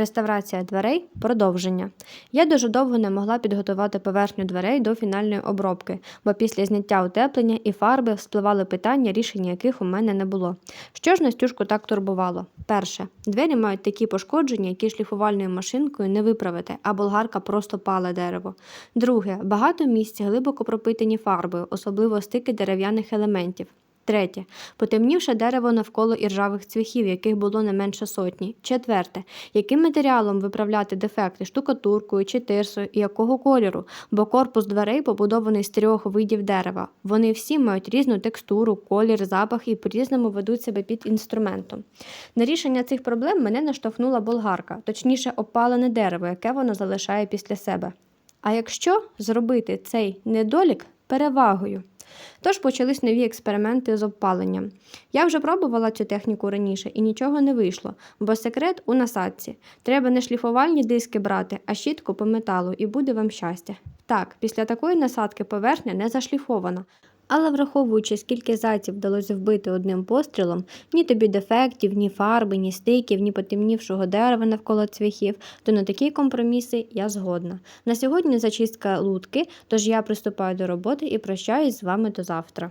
Реставрація дверей продовження. Я дуже довго не могла підготувати поверхню дверей до фінальної обробки, бо після зняття утеплення і фарби спливали питання, рішення яких у мене не було. Що ж Настюшку так турбувало? Перше, двері мають такі пошкодження, які шліфувальною машинкою не виправити, а болгарка просто пале дерево. Друге, багато місць глибоко пропитані фарбою, особливо стики дерев'яних елементів. Третє. Потемнівше дерево навколо іржавих цвяхів, яких було не менше сотні. Четверте. Яким матеріалом виправляти дефекти штукатуркою чи тирсою і якого кольору? Бо корпус дверей побудований з трьох видів дерева. Вони всі мають різну текстуру, колір, запах і по-різному ведуть себе під інструментом. На рішення цих проблем мене наштовхнула болгарка, точніше, опалене дерево, яке вона залишає після себе. А якщо зробити цей недолік перевагою? Тож почались нові експерименти з обпаленням. Я вже пробувала цю техніку раніше і нічого не вийшло, бо секрет у насадці. Треба не шліфувальні диски брати, а щітку по металу, і буде вам щастя. Так, після такої насадки поверхня не зашліфована. Але враховуючи, скільки зайців вдалося вбити одним пострілом, ні тобі дефектів, ні фарби, ні стиків, ні потемнівшого дерева навколо цвяхів, то на такі компроміси я згодна. На сьогодні зачистка лутки, тож я приступаю до роботи і прощаюсь з вами до завтра.